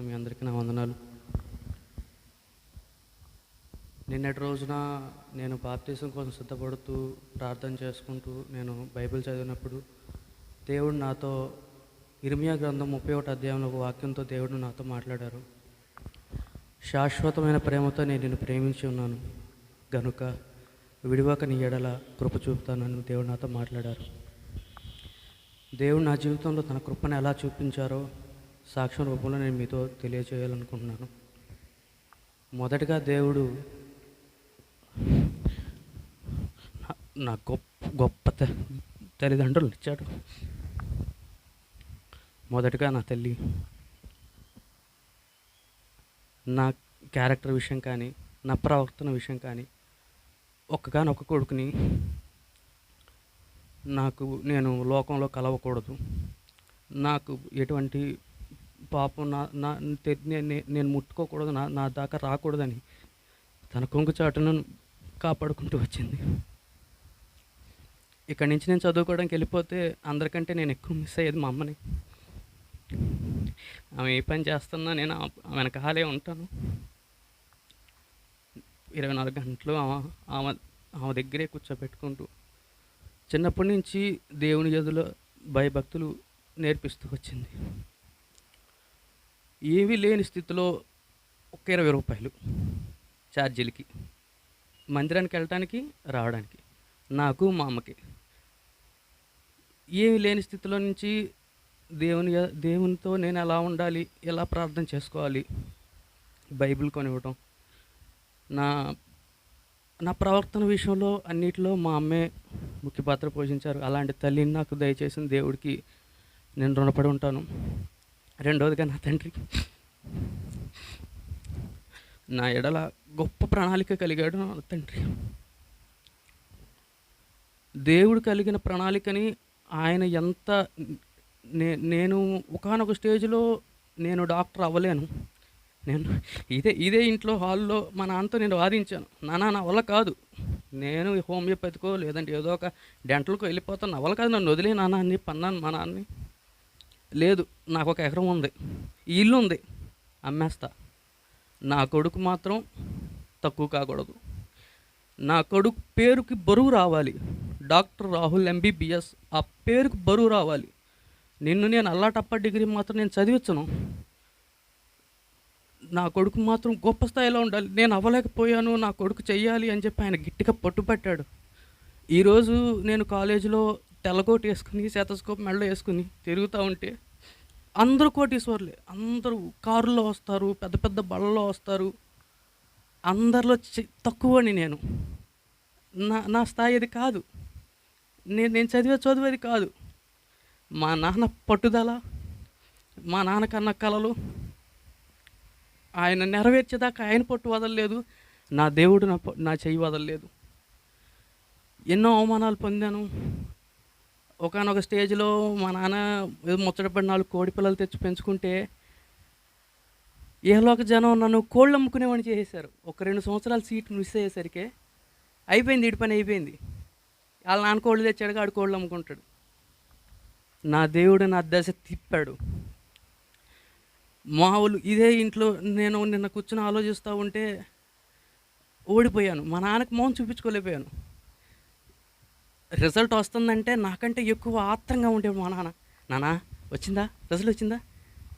మీ అందరికీ నా వందనాలు. నిన్నటి రోజున నేను బాప్తీసం కోసం సిద్ధపడుతూ ప్రార్థన చేసుకుంటూ నేను బైబిల్ చదివినప్పుడు దేవుడు నాతో ఇర్మియా గ్రంథం ముప్పై ఒకటి అధ్యాయంలో ఒక వాక్యంతో దేవుడు నాతో మాట్లాడారు. శాశ్వతమైన ప్రేమతో నేను నిన్ను ప్రేమించి ఉన్నాను. గనుక విడివాక నీ ఎడల కృప చూపుతానని దేవుడు నాతో మాట్లాడారు. దేవుడు నా జీవితంలో తన కృపను ఎలా చూపించారో సాక్ష్యం రూపంలో నేను మీతో తెలియజేయాలనుకుంటున్నాను మొదటగా దేవుడు నా- గొప్ప గొప్ప త- తల్లిదండ్రులు ఇచ్చాడు. మొదటగా నా తల్లి నా క్యారెక్టర్ విషయం కానీ నా ప్రవర్తన విషయం కానీ ఒక్కగానొక్క కొడుకుని నాకు నేను లోకంలో కలవకూడదు. నాకు ఎటువంటి పాపం నా నా నేను ముట్టుకోకూడదు నా నా దాకా రాకూడదని తన కొంగుచాటును కాపాడుకుంటూ వచ్చింది. ఇక్కడి నుంచి నేను చదువుకోవడానికి వెళ్ళిపోతే అందరికంటే నేను ఎక్కువ మిస్ అయ్యేది మా అమ్మని. ఆమె ఏ పని చేస్తున్నా నేను ఆ- వెనకాలే ఉంటాను. ఇరవై నాలుగు గంటలు ఆమె ఆమె ఆమె దగ్గరే కూర్చోబెట్టుకుంటూ చిన్నప్పటి నుంచి దేవుని గదిలో భయభక్తులు నేర్పిస్తూ వచ్చింది. ఏమీ లేని స్థితిలో ఒక ఇరవై రూపాయలు ఛార్జీలకి మందిరానికి వెళ్ళటానికి రావడానికి నాకు మా అమ్మకి. ఏమీ లేని స్థితిలో నుంచి దేవుని దేవునితో నేను ఎలా ఉండాలి ఎలా ప్రార్థన చేసుకోవాలి బైబిల్ కొనివ్వటం నా నా ప్రవర్తన విషయంలో అన్నిటిలో మా అమ్మే ముఖ్య పాత్ర పోషించారు. అలాంటి తల్లిని నాకు దయచేసిన దేవుడికి నేను రుణపడి ఉంటాను. రెండవదిగా నా తండ్రి. నా ఎడల గొప్ప ప్రణాళిక కలిగాడు నా తండ్రి. దేవుడు కలిగిన ప్రణాళికని ఆయన ఎంత నే నేను ఒకనొక స్టేజ్లో నేను డాక్టర్ అవ్వలేను. నేను ఇదే ఇదే ఇంట్లో హాల్లో మా నాన్నతో నేను వాదించాను. నాన్న నా వల్ల కాదు. నేను హోమియోపతికో లేదంటే ఏదో ఒక డెంటల్కో వెళ్ళిపోతాను. నా వల్ల కాదు. నన్ను వదిలే నాన్న అని పన్నాను మా నాన్నని. లేదు నాకు ఒక ఎకరం ఉంది. ఈ ఇల్లు ఉంది అమ్మేస్తా. నా కొడుకు మాత్రం తక్కువ కాకూడదు. నా కొడుకు పేరుకి బరువు రావాలి. డాక్టర్ రాహుల్ ఎంబీబీఎస్ ఆ పేరుకి బరువు రావాలి. నిన్ను నేను అల్లాటప్ప డిగ్రీ మాత్రం నేను చదివించను. నా కొడుకు మాత్రం గొప్ప స్థాయిలో ఉండాలి. నేను అవ్వలేకపోయాను నా కొడుకు చెయ్యాలి అని చెప్పి ఆయన గట్టిగా పట్టుపట్టాడు ఈరోజు నేను కాలేజీలో తెల్లకోటి వేసుకుని శతస్కోప్ మెడలో వేసుకుని తిరుగుతూ ఉంటే అందరూ కోటీశ్వర్లే. అందరూ కారుల్లో వస్తారు పెద్ద పెద్ద బళ్ళలో వస్తారు. అందరిలో తక్కువని నేను. నా నా స్థాయి అది కాదు. నేను నేను చదివే చదువు అది కాదు. మా నాన్న పట్టుదల మా నాన్నకన్న కళలు కలలు ఆయన నెరవేర్చేదాకా ఆయన పట్టు వదలలేదు నా దేవుడు నా నా చెయ్యి వదలలేదు. ఎన్నో అవమానాలు పొందాను. ఒకనొక స్టేజ్లో మా నాన్న ఏదో ముచ్చటపడి నాలుగు కోడి పిల్లలు తెచ్చి పెంచుకుంటే ఏలోక జనం నన్ను కోళ్ళు అమ్ముకునేవాడిని చేసేసారు ఒక రెండు సంవత్సరాలు సీట్ మిస్ అయ్యేసరికి అయిపోయింది ఇటు పని అయిపోయింది. వాళ్ళ నాన్న కోళ్ళు తెచ్చాడు ఆడు కోళ్ళు అమ్ముకుంటాడు. నా దేవుడు నా దశ తిప్పాడు. మామూలు ఇదే ఇంట్లో నేను నిన్న కూర్చొని ఆలోచిస్తూ ఉంటే ఓడిపోయాను. మా నాన్నకు మౌన్ చూపించుకోలేకపోయాను. రిజల్ట్ వస్తుందంటే నాకంటే ఎక్కువ ఆత్రంగా ఉండేది మా నాన్న. నానా వచ్చిందా? రిజల్ట్ వచ్చిందా?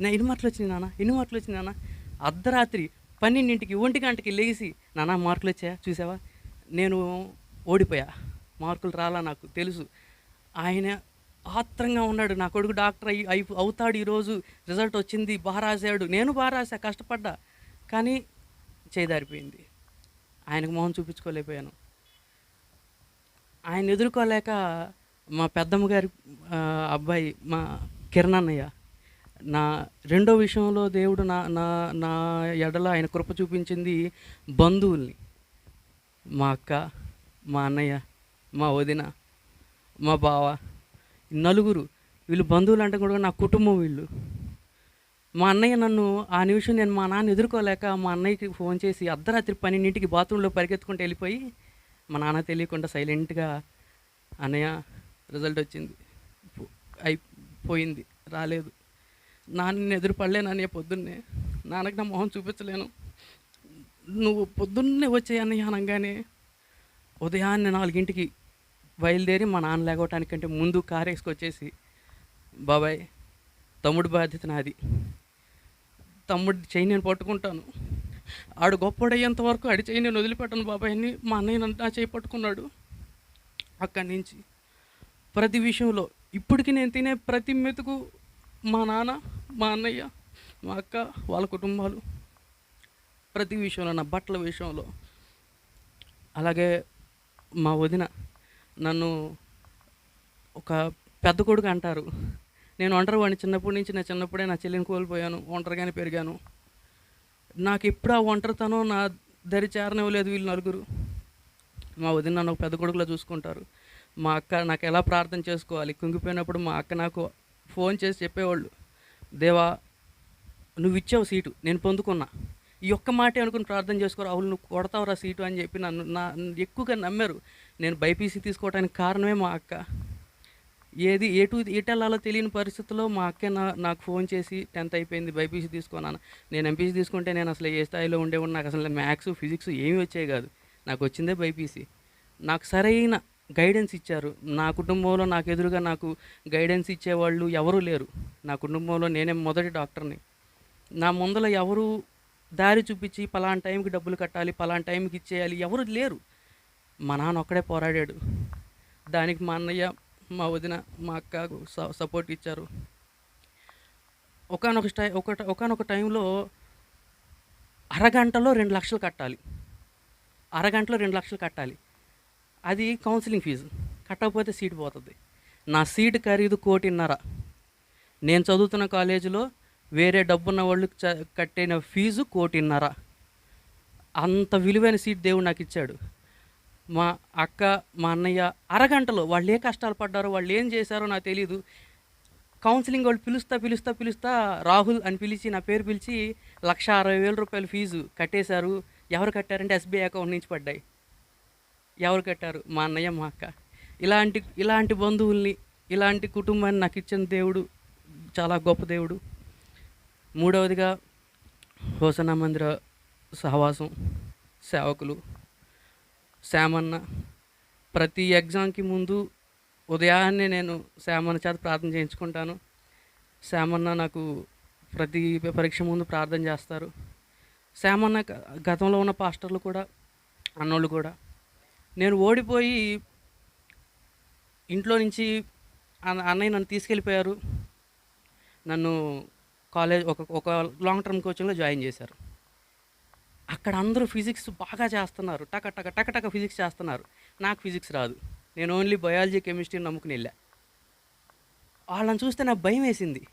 నా ఎన్ని మార్కులు వచ్చినాయి నాన్న ఎన్ని మార్కులు వచ్చినాయి నాన్న. అర్ధరాత్రి పన్నెండింటికి ఒంటి గంటకి లేచి నానా మార్కులు వచ్చాయా? చూసావా? నేను ఓడిపోయా. మార్కులు రాలా నాకు తెలుసు. ఆయన ఆత్రంగా ఉన్నాడు. నా కొడుకు డాక్టర్ అయి అయి అవుతాడు ఈరోజు. రిజల్ట్ వచ్చింది బాగా రాశాడు. నేను బాగా రాశా కష్టపడ్డా. కానీ చేదారిపోయింది. ఆయనకు మొహం చూపించుకోలేకపోయాను. ఆయన ఎదుర్కోలేక మా పెద్దమ్మ గారి అబ్బాయి మా కిరణ్ అన్నయ్య నా రెండో విషయంలో దేవుడు నా నా నా ఎడల ఆయన కృప చూపించింది బంధువుల్ని. మా అక్క మా అన్నయ్య మా వదిన మా బావ నలుగురు వీళ్ళు బంధువులు అంటే కూడా నా కుటుంబం వీళ్ళు. మా అన్నయ్య నన్ను ఆ నిమిషం నేను మా నాన్న ఎదుర్కోలేక మా అన్నయ్యకి ఫోన్ చేసి అర్ధరాత్రి పన్నెండింటికి బాత్రూంలో పరిగెత్తుకుంటూ వెళ్ళిపోయి మా నాన్న తెలియకుండా సైలెంట్గా అన్నయ్య రిజల్ట్ వచ్చింది. అయిపోయింది రాలేదు. నాన్న ఎదురుపడలేను అన్నయ్య పొద్దున్నే. నాన్నకి నా మొహం చూపించలేను. నువ్వు పొద్దున్నే వచ్చే అన్నయ్య అనగానే ఉదయాన్నే నాలుగింటికి బయలుదేరి మా నాన్న లేకపోవటానికంటే ముందు కారు వేసుకొచ్చేసి బాబాయ్ తమ్ముడు బాధ్యత నాది. తమ్ముడు చెయ్యి నేను పట్టుకుంటాను. ఆడు గొప్పడయ్యేంత వరకు ఆడి చేయి నేను వదిలిపెట్టను బాబాయ్ అని మా అన్నయ్య నా చేయి పట్టుకున్నాడు అక్కడి నుంచి. ప్రతి విషయంలో ఇప్పటికి నేను తినే ప్రతి మెతుకు మా నాన్న మా అన్నయ్య మా అక్క వాళ్ళ కుటుంబాలు ప్రతి విషయంలో నా బట్టల విషయంలో. అలాగే మా వదిన నన్ను ఒక పెద్ద కొడుకు అంటారు. నేను ఒంటరి వాడిని చిన్నప్పటి నుంచి నా చిన్నప్పుడే నా చెల్లిని కోల్పోయాను ఒంటరిగానే పెరిగాను. నాకు ఎప్పుడు ఆ ఒంటరితనం నా దరి చేరనివ్వలేదు వీళ్ళు నలుగురు. మా వదిన నన్ను ఒక పెద్ద కొడుకులో చూసుకుంటారు. మా అక్క నాకు ఎలా ప్రార్థన చేసుకోవాలి? కుంగిపోయినప్పుడు మా అక్క నాకు ఫోన్ చేసి చెప్పేవాళ్ళు దేవా నువ్వు ఇచ్చావు సీటు నేను పొందుకున్నా. ఈ ఒక్క మాటే అనుకుని ప్రార్థన చేసుకోరు రాహుల్ నువ్వు కొడతావురా సీటు అని చెప్పి నన్ను నా ఎక్కువగా నమ్మారు. నేను బైపీసీ తీసుకోవడానికి కారణమే మా అక్క. ఏది ఎటు ఎటు వెళ్ళాలో తెలియని పరిస్థితుల్లో మా అక్కే నా నాకు ఫోన్ చేసి టెన్త్ అయిపోయింది బైపీసీ తీసుకున్నాను. నేను ఎంపీసీ తీసుకుంటే నేను అసలు ఏ స్థాయిలో ఉండేవాడు నాకు అసలు మ్యాథ్స్ ఫిజిక్స్ ఏమీ వచ్చాయి కాదు. నాకు వచ్చిందే బైపీసీ నాకు సరైన గైడెన్స్ ఇచ్చారు. నా కుటుంబంలో నాకు ఎదురుగా నాకు గైడెన్స్ ఇచ్చేవాళ్ళు ఎవరూ లేరు. నా కుటుంబంలో నేనే మొదటి డాక్టర్ని. నా ముందల ఎవరు దారి చూపించి పలానా టైంకి డబ్బులు కట్టాలి పలానా టైంకి ఇచ్చేయాలి ఎవరు లేరు. మా నాన్న ఒక్కడే పోరాడాడు. దానికి మా అన్నయ్య మా వదిన మా అక్కకు స- సపోర్ట్ ఇచ్చారు. ఒకనొక టై ఒక ఒకనొక టైంలో అరగంటలో రెండు లక్షలు కట్టాలి. అరగంటలో రెండు లక్షలు కట్టాలి. అది కౌన్సిలింగ్ ఫీజు కట్టకపోతే సీట్ పోతుంది. నా సీటు ఖరీదు కోటిన్నర. నేను చదువుతున్న కాలేజీలో వేరే డబ్బున్న వాళ్ళు కట్టిన ఫీజు కోటిన్నర. అంత విలువైన సీట్ దేవుడు నాకు ఇచ్చాడు మా అక్క మా అన్నయ్య అరగంటలో వాళ్ళు ఏ కష్టాలు పడ్డారో వాళ్ళు ఏం చేశారో నాకు తెలియదు కౌన్సిలింగ్ వాళ్ళు పిలుస్తా పిలుస్తా పిలుస్తా రాహుల్ అని పిలిచి నా పేరు పిలిచి లక్ష అరవై వేల రూపాయలు ఫీజు కట్టేశారు. ఎవరు కట్టారంటే ఎస్బీఐ అకౌంట్ నుంచి పడ్డాయి. ఎవరు కట్టారు? మా అన్నయ్య మా అక్క. ఇలాంటి ఇలాంటి బంధువుల్ని ఇలాంటి కుటుంబాన్ని నాకు ఇచ్చిన దేవుడు చాలా గొప్ప దేవుడు. మూడవదిగా హోసనా మందిర సహవాసం సేవకులు. శ్యామన్న ప్రతి ఎగ్జామ్కి ముందు ఉదయాన్నే నేను శ్యామన్న చేత ప్రార్థన చేయించుకుంటాను. శ్యామన్న నాకు ప్రతి పరీక్ష ముందు ప్రార్థన చేస్తారు. శ్యామన్న గతంలో ఉన్న పాస్టర్లు కూడా అన్నోళ్ళు కూడా. నేను ఓడిపోయి ఇంట్లో నుంచి అన్న- అన్నయ్య నన్ను తీసుకెళ్ళిపోయారు. నన్ను కాలేజ్ ఒక ఒక లాంగ్ టర్మ్ కోచింగ్లో జాయిన్ చేశారు. అక్కడ అందరూ ఫిజిక్స్ బాగా చేస్తున్నారు. టక టక టక టక ఫిజిక్స్ చేస్తున్నారు. నాకు ఫిజిక్స్ రాదు. నేను ఓన్లీ బయాలజీ కెమిస్ట్రీ నమ్ముకుని వెళ్ళా. వాళ్ళని చూస్తే నాకు భయం వేసింది.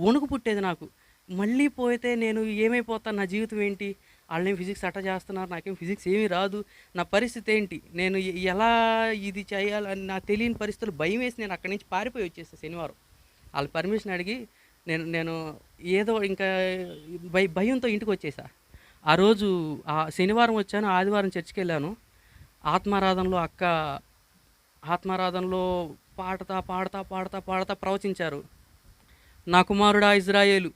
వణుకు పుట్టేది నాకు. మళ్ళీ పోతే నేను ఏమైపోతాను నా జీవితం ఏంటి? వాళ్ళేం ఫిజిక్స్ అట్ట చేస్తున్నారు? నాకేం ఫిజిక్స్ ఏమీ రాదు. నా పరిస్థితి ఏంటి? నేను ఎలా ఇది చేయాలని నాకు తెలియని పరిస్థితులు భయం వేసి నేను అక్కడి నుంచి పారిపోయి వచ్చేసాను శనివారం. వాళ్ళ పర్మిషన్ అడిగి నేను నేను ఏదో ఇంకా భయ భయంతో ఇంటికి వచ్చేసా. ఆ రోజు ఆ శనివారం వచ్చాను ఆదివారం చర్చికి వెళ్ళాను ఆత్మారాధనలో అక్క ఆత్మారాధనలో పాడతా పాడతా పాడతా పాడతా ప్రవచించారు. నా కుమారుడా ఇజ్రాయేలు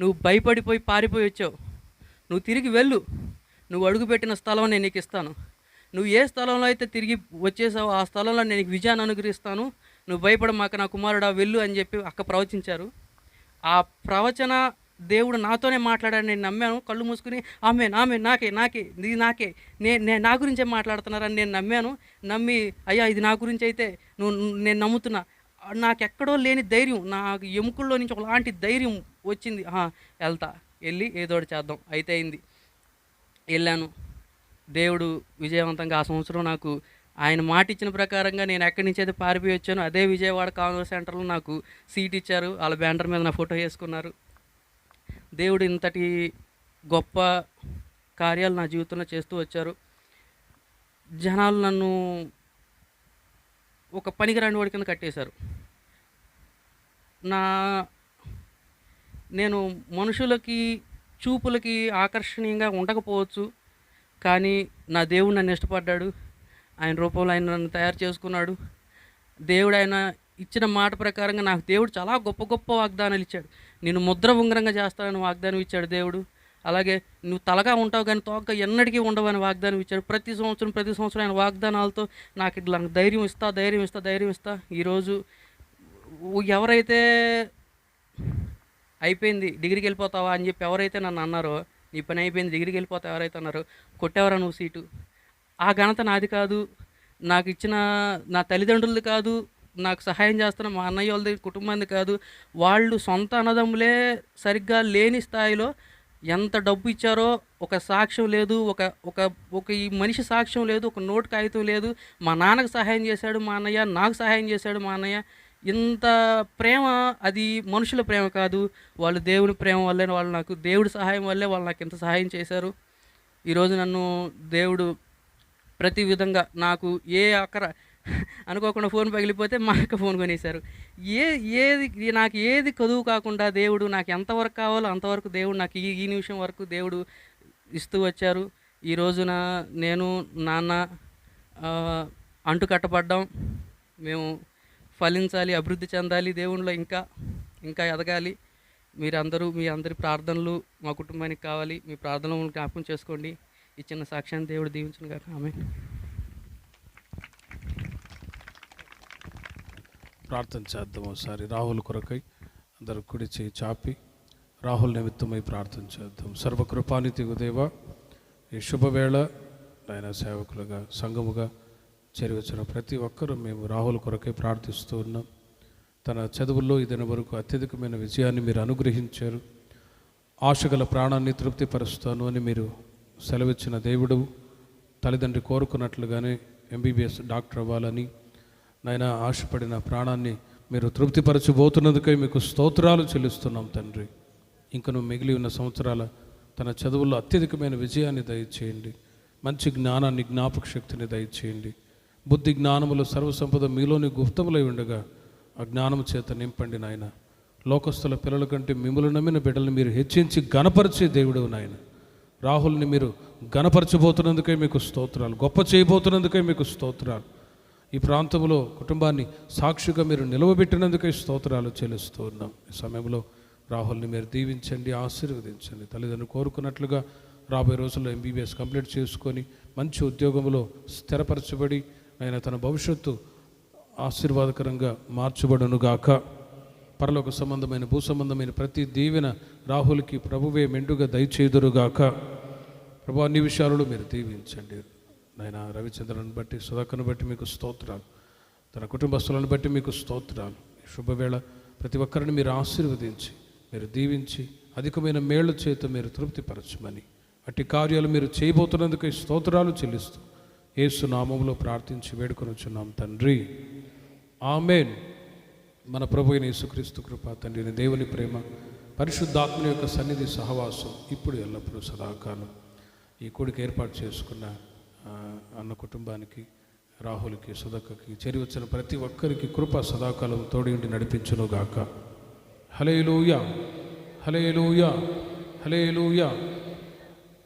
నువ్వు భయపడిపోయి పారిపోయి వచ్చావు. నువ్వు తిరిగి వెళ్ళు. నువ్వు అడుగుపెట్టిన స్థలం నేను నీకు ఇస్తాను. నువ్వు ఏ స్థలంలో అయితే తిరిగి వచ్చేసావో ఆ స్థలంలో నేను విజయాన్ని అనుగ్రహిస్తాను. నువ్వు భయపడమాక నా కుమారుడా వెళ్ళు అని చెప్పి అక్క ప్రవచించారు. ఆ ప్రవచన దేవుడు నాతోనే మాట్లాడాడు నేను నమ్మాను. కళ్ళు మూసుకుని ఆమె ఆమె నాకే నాకే ఇది నాకే. నే నేను నా గురించే మాట్లాడుతున్నారని నేను నమ్మాను. నమ్మి అయ్యా ఇది నా గురించి అయితే నువ్వు నేను నమ్ముతున్నా. నాకు ఎక్కడో లేని ధైర్యం నాకు ఎముకల్లో నుంచి ఒకలాంటి ధైర్యం వచ్చింది. వెళ్తా. వెళ్ళి ఏదోటి చేద్దాం. అయితే అయింది. వెళ్ళాను. దేవుడు విజయవంతంగా ఆ సంవత్సరం నాకు ఆయన మాట ఇచ్చిన ప్రకారంగా నేను ఎక్కడి నుంచి అయితే పారిపోయి వచ్చానో అదే విజయవాడ కాంగ్రెస్ సెంటర్లో నాకు సీట్ ఇచ్చారు. వాళ్ళ బ్యానర్ మీద నా ఫోటో వేసుకున్నారు. దేవుడు ఇంతటి గొప్ప కార్యాలు నా జీవితంలో చేస్తూ వచ్చారు. జనాలు నన్ను ఒక పనికిరాని వాడి కింద కట్టేశారు. నా నేను మనుషులకి చూపులకి ఆకర్షణీయంగా ఉండకపోవచ్చు కానీ నా దేవుడు నన్ను ఇష్టపడ్డాడు. ఆయన రూపంలో ఆయన నన్ను తయారు చేసుకున్నాడు. దేవుడు ఆయన ఇచ్చిన మాట ప్రకారంగా నాకు దేవుడు చాలా గొప్ప గొప్ప వాగ్దానాలు ఇచ్చాడు. నేను ముద్ర ఉంగరంగా చేస్తానని వాగ్దానం ఇచ్చాడు దేవుడు. అలాగే నువ్వు తలగా ఉంటావు కానీ తోక ఎన్నటికీ ఉండవని వాగ్దానం ఇచ్చాడు. ప్రతి సంవత్సరం ప్రతి సంవత్సరం ఆయన వాగ్దానాలతో నాకు ఇట్లా ధైర్యం ఇస్తా ధైర్యం ఇస్తా ధైర్యం ఇస్తా. ఈరోజు ఎవరైతే అయిపోయింది డిగ్రీకి వెళ్ళిపోతావా అని చెప్పి ఎవరైతే నన్ను అన్నారో నీ పని అయిపోయింది డిగ్రీకి వెళ్ళిపోతావు ఎవరైతే అన్నారో కొట్టేవరా నువ్వు సీటు? ఆ ఘనత నాది కాదు. నాకు ఇచ్చిన నా తల్లిదండ్రులది కాదు. నాకు సహాయం చేస్తున్న మా అన్నయ్య వాళ్ళది కుటుంబాన్ని కాదు వాళ్ళు సొంత అన్నదమ్ములే సరిగ్గా లేని స్థాయిలో ఎంత డబ్బు ఇచ్చారో ఒక సాక్ష్యం లేదు ఒక ఒక ఒక ఈ మనిషి సాక్ష్యం లేదు ఒక నోటు కాగితం లేదు. మా నాన్నకు సహాయం చేశాడు మా అన్నయ్య నాకు సహాయం చేశాడు మా అన్నయ్య. ఇంత ప్రేమ అది మనుషుల ప్రేమ కాదు వాళ్ళు దేవుని ప్రేమ వల్లే వాళ్ళు నాకు దేవుడి సహాయం వల్లే వాళ్ళు నాకు ఇంత సహాయం చేశారు. ఈరోజు నన్ను దేవుడు ప్రతి విధంగా నాకు ఏ అక్కడ అనుకోకుండా ఫోన్ పగిలిపోతే మా యొక్క ఫోన్ కొనేశారు. ఏ ఏది నాకు ఏది కదువు కాకుండా దేవుడు నాకు ఎంతవరకు కావాలో అంతవరకు దేవుడు నాకు ఈ ఈ నిమిషం వరకు దేవుడు ఇస్తూ వచ్చారు. ఈ రోజున నేను నాన్న అంటు కట్టబడ్డాం మేము ఫలించాలి అభివృద్ధి చెందాలి దేవుణ్ణిలో ఇంకా ఇంకా ఎదగాలి. మీరందరూ మీ అందరి ప్రార్థనలు మా కుటుంబానికి కావాలి. మీ ప్రార్థనలు జ్ఞాపకం చేసుకోండి. ఈ చిన్న సాక్ష్యాన్ని దేవుడు దీవించిన కాక ఆమె ప్రార్థన చేద్దాం ఒకసారి. రాహుల్ కొరకై అందరు కుడి చేయి చాపి రాహుల్ నిమిత్తమై ప్రార్థన చేద్దాం. సర్వకృపాని దేవ ఈ శుభవేళ ఆయన సేవకులుగా సంఘముగా చేరివచ్చిన ప్రతి ఒక్కరూ మేము రాహుల్ కొరకై ప్రార్థిస్తూ ఉన్నాం. తన చదువుల్లో ఇదిన వరకు అత్యధికమైన విజయాన్ని మీరు అనుగ్రహించారు. ఆశగల ప్రాణాన్ని తృప్తిపరుస్తాను అని మీరు సెలవిచ్చిన దేవుడు తల్లిదండ్రి కోరుకున్నట్లుగానే ఎంబీబీఎస్ డాక్టర్ అవ్వాలని నాయన ఆశపడిన ప్రాణాన్ని మీరు తృప్తిపరచబోతున్నందుకై మీకు స్తోత్రాలు చెల్లిస్తున్నాం తండ్రి. ఇంకను మిగిలి ఉన్న సంవత్సరాల తన చదువుల్లో అత్యధికమైన విజయాన్ని దయచేయండి. మంచి జ్ఞానాన్ని జ్ఞాపక శక్తిని దయచేయండి. బుద్ధి జ్ఞానములు సర్వసంపద మీలోని గుప్తములై ఉండగా ఆ జ్ఞానము చేత నింపండి నాయన. లోకస్తుల పిల్లల కంటే మిమ్మల్ని నమ్మిన బిడ్డల్ని మీరు హెచ్చించి గణపరిచే దేవుడు నాయన. రాహుల్ని మీరు గణపరచబోతున్నందుకే మీకు స్తోత్రాలు గొప్ప చేయబోతున్నందుకే మీకు స్తోత్రాలు. ఈ ప్రాంతంలో కుటుంబాన్ని సాక్షిగా మీరు నిలవబెట్టినందుకే స్తోత్రాలు చెల్లిస్తూ ఉన్నాం. ఈ సమయంలో రాహుల్ని మీరు దీవించండి ఆశీర్వదించండి. తల్లిదండ్రులు కోరుకున్నట్లుగా రాబోయే రోజుల్లో ఎంబీబీఎస్ కంప్లీట్ చేసుకొని మంచి ఉద్యోగంలో స్థిరపరచబడి ఆయన తన భవిష్యత్తు ఆశీర్వాదకరంగా మార్చబడునుగాక పరలోక సంబంధమైన భూ సంబంధమైన ప్రతి దీవెన రాహుల్కి ప్రభువే మెండుగా దయచేదురుగాక ప్రభు అన్ని విషయాలలో మీరు దీవించండి. నాయన రవిచంద్రను బట్టి సుధాకర్ను బట్టి మీకు స్తోత్రాలు. తన కుటుంబస్తులను బట్టి మీకు స్తోత్రాలు. శుభవేళ ప్రతి ఒక్కరిని మీరు ఆశీర్వదించి మీరు దీవించి అధికమైన మేళ్ళ చేత మీరు తృప్తిపరచమని అట్టి కార్యాలు మీరు చేయబోతున్నందుకు స్తోత్రాలు చెల్లిస్తూ ఏసు నామంలో ప్రార్థించి వేడుకొనుచున్నాం తండ్రి. ఆమెన్. మన ప్రభు అయిన యేసుక్రీస్తు కృప తండ్రిని దేవుని ప్రేమ పరిశుద్ధాత్మ యొక్క సన్నిధి సహవాసం ఇప్పుడు ఎల్లప్పుడూ సదాకాలం. ఈ కూడికి ఏర్పాటు చేసుకున్న అన్న కుటుంబానికి రాహుల్కి సుధక్కకి చేరి వచ్చిన ప్రతి ఒక్కరికి కృప సదాకాలం తోడింటి ఉండి నడిపించును గాక హలేలుయా హలేలుయా హలేలుయా